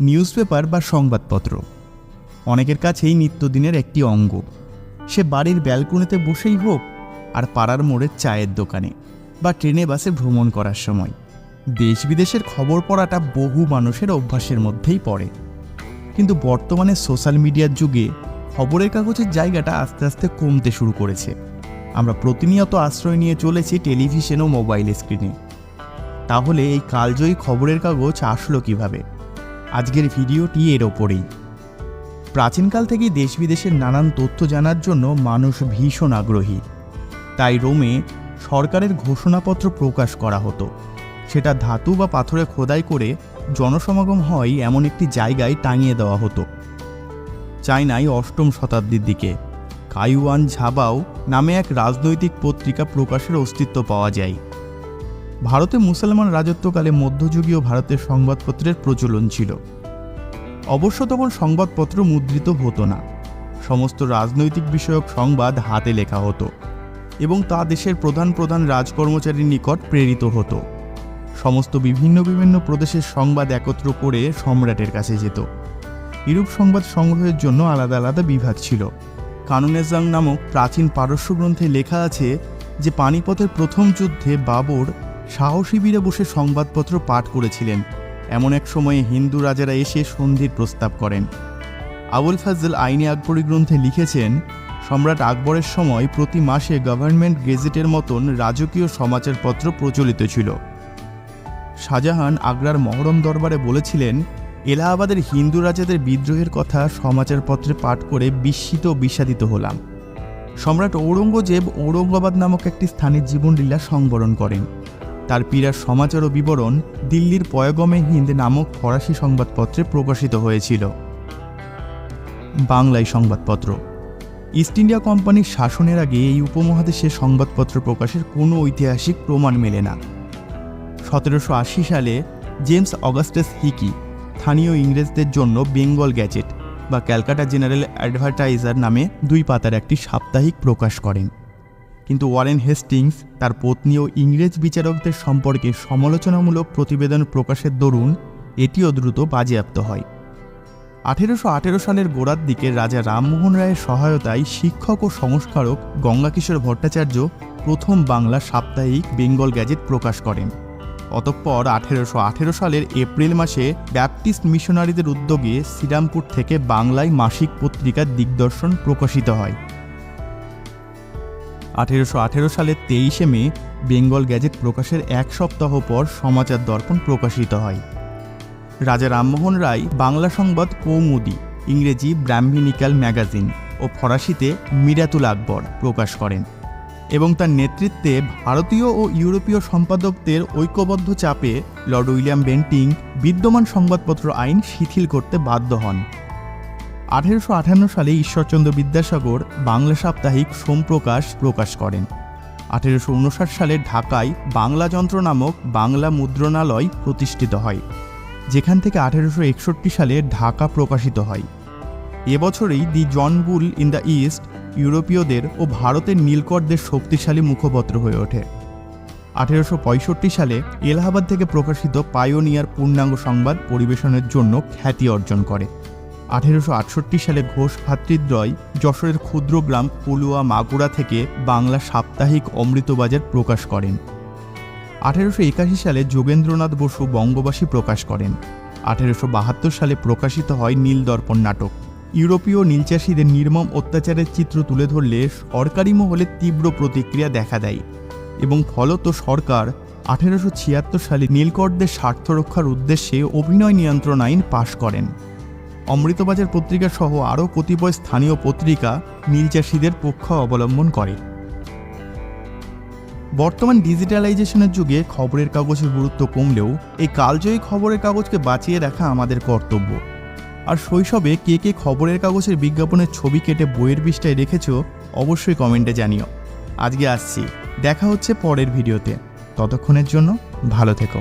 News paper বা সংবাদপত্র। অনেকের কাছেই নিত্যদিনের একটি অঙ্গ। সে বাড়ির ব্যালকনিতে বসেই হোক আর পাড়ার মোড়ের চায়ের দোকানে বা ট্রেনে বাসে ভ্রমণ করার সময়। দেশ বিদেশের খবর পড়াটা বহু মানুষের অভ্যাসের মধ্যেই পড়ে। কিন্তু বর্তমানে সোশ্যাল মিডিয়ার যুগে খবরের কাগজের জায়গাটা আস্তে আস্তে কমতে শুরু করেছে। আমরা প্রতিনিয়ত আশ্রয় নিয়ে চলেছি টেলিভিশন ও মোবাইল স্ক্রিনে। তাহলে এই কালজয়ী খবরের কাগজ আসলো কীভাবে? আজকের ভিডিওটি এর ওপরেই। প্রাচীনকাল থেকেই দেশ বিদেশের নানান তথ্য জানার জন্য মানুষ ভীষণ আগ্রহী। তাই রোমে সরকারের ঘোষণাপত্র প্রকাশ করা হতো। সেটা ধাতু বা পাথরে খোদাই করে জনসমাগম হয় এমন একটি জায়গায় টাঙিয়ে দেওয়া হতো। চায়নায় অষ্টম শতাব্দীর দিকে কাইওয়ান ঝাবাও নামে এক রাজনৈতিক পত্রিকা প্রকাশের অস্তিত্ব পাওয়া যায়। ভারতে মুসলমান রাজত্বকালে মধ্যযুগীয় ভারতের সংবাদপত্রের প্রচলন ছিল। অবশ্য তখন সংবাদপত্র মুদ্রিত হতো না। সমস্ত রাজনৈতিক বিষয়ক সংবাদ হাতে লেখা হতো এবং তা দেশের প্রধান প্রধান রাজকর্মচারীর নিকট প্রেরিত হতো। সমস্ত বিভিন্ন বিভিন্ন প্রদেশের সংবাদ একত্র করে সম্রাটের কাছে যেত। এরূপ সংবাদ সংগ্রহের জন্য আলাদা আলাদা বিভাগ ছিল। কানুনেজাং নামক প্রাচীন পারস্য গ্রন্থে লেখা আছে যে পানিপথের প্রথম যুদ্ধে বাবর সাহসী বীরে বসে সংবাদপত্র পাঠ করেছিলেন। এমন এক সময়ে হিন্দু রাজারা এসে সন্ধির প্রস্তাব করেন। আবুল ফাজল আইনে আকবরী গ্রন্থে লিখেছেন, সম্রাট আকবরের সময় প্রতি মাসে গভর্নমেন্ট গেজেটের মতন রাজকীয় সমাচারপত্র প্রচলিত ছিল। শাহজাহান আগ্রার মহরম দরবারে বলেছিলেন, এলাহাবাদের হিন্দু রাজাদের বিদ্রোহের কথা সমাচারপত্রে পাঠ করে বিস্মিত বিষাদিত হলাম। সম্রাট ঔরঙ্গজেব ঔরঙ্গাবাদ নামক একটি স্থানের জীবনলীলা সংবরণ করেন। তার পীড়ার সমাচার ও বিবরণ দিল্লির পয়গমে হিন্দ নামক ফরাসি সংবাদপত্রে প্রকাশিত হয়েছিল। বাংলায় সংবাদপত্র। ইস্ট ইন্ডিয়া কোম্পানির শাসনের আগে এই উপমহাদেশে সংবাদপত্র প্রকাশের কোনো ঐতিহাসিক প্রমাণ মেলে না। সতেরোশো আশি সালে জেমস অগাস্টাস হিকি, স্থানীয় ইংরেজদের জন্য বেঙ্গল গ্যাজেট বা ক্যালকাটা জেনারেল অ্যাডভার্টাইজার নামে দুই পাতার একটি সাপ্তাহিক প্রকাশ করেন। কিন্তু ওয়ারেন হেস্টিংস তার পত্নী ও ইংরেজ বিচারকদের সম্পর্কে সমালোচনামূলক প্রতিবেদন প্রকাশের দরুন এটিও দ্রুত বাজেয়াপ্ত হয়। আঠেরোশো আঠেরো সালের গোড়ার দিকে রাজা রামমোহন রায়ের সহায়তায় শিক্ষক ও সংস্কারক গঙ্গাকিশোর ভট্টাচার্য প্রথম বাংলা সাপ্তাহিক বেঙ্গল গ্যাজেট প্রকাশ করেন। অতঃপর আঠেরোশো আঠেরো সালের এপ্রিল মাসে ব্যাপটিস্ট মিশনারিদের উদ্যোগে শ্রীরামপুর থেকে বাংলায় মাসিক পত্রিকার দিগদর্শন প্রকাশিত হয়। আঠেরোশো আঠেরো সালের তেইশে মে বেঙ্গল গ্যাজেট প্রকাশের এক সপ্তাহ পর সমাচার দর্পণ প্রকাশিত হয়। রাজা রামমোহন রায় বাংলা সংবাদ কৌমুদি ইংরেজি ব্রাহ্মিনিক্যাল ম্যাগাজিন ও ফরাসিতে মিরাতুল আকবর প্রকাশ করেন এবং তার নেতৃত্বে ভারতীয় ও ইউরোপীয় সম্পাদকদের ঐক্যবদ্ধ চাপে লর্ড উইলিয়াম বেন্টিং বিদ্যমান সংবাদপত্র আইন শিথিল করতে বাধ্য হন। আঠেরোশো আঠান্ন সালে ঈশ্বরচন্দ্র বিদ্যাসাগর বাংলা সাপ্তাহিক সোমপ্রকাশ প্রকাশ করেন। আঠেরোশো উনষাট সালে ঢাকায় বাংলা যন্ত্র নামক বাংলা মুদ্রণালয় প্রতিষ্ঠিত হয়, যেখান থেকে আঠেরোশো একষট্টি সালে ঢাকা প্রকাশিত হয়। এবছরেই the John Bull in the East ইউরোপীয়দের ও ভারতের নীলকরদের শক্তিশালী মুখপত্র হয়ে ওঠে। আঠেরোশো পঁয়ষট্টি সালে এলাহাবাদ থেকে প্রকাশিত পায়োনিয়ার পূর্ণাঙ্গ সংবাদ পরিবেশনের জন্য খ্যাতি অর্জন করে। আঠেরোশো আটষট্টি সালে ঘোষ ভাতৃদ্বয় যশোরের ক্ষুদ্র গ্রাম পলুয়া মাগুরা থেকে বাংলা সাপ্তাহিক অমৃতবাজার প্রকাশ করেন। আঠেরোশো একাশি সালে যোগেন্দ্রনাথ বসু বঙ্গবাসী প্রকাশ করেন। আঠেরোশো বাহাত্তর সালে প্রকাশিত হয় নীলদর্পণ নাটক। ইউরোপীয় নীলচাষীদের নির্মম অত্যাচারের চিত্র তুলে ধরলে সরকারি মহলে তীব্র প্রতিক্রিয়া দেখা দেয় এবং ফলত সরকার আঠেরোশো ছিয়াত্তর সালে নীলকরদের স্বার্থ রক্ষার উদ্দেশ্যে অভিনয় নিয়ন্ত্রণ আইন পাশ করেন। অমৃতবাজার পত্রিকা সহ আরও কতিপয় স্থানীয় পত্রিকা নীলচাষীদের পক্ষ অবলম্বন করে। বর্তমান ডিজিটালাইজেশনের যুগে খবরের কাগজের গুরুত্ব কমলেও এই কালজয়ী খবরের কাগজকে বাঁচিয়ে রাখা আমাদের কর্তব্য। আর শৈশবে কে কে খবরের কাগজের বিজ্ঞাপনের ছবি কেটে বইয়ের পৃষ্ঠায় রেখেছ অবশ্যই কমেন্টে জানিও। আজকে আসছি, দেখা হচ্ছে পরের ভিডিওতে। ততক্ষণের জন্য ভালো থেকো।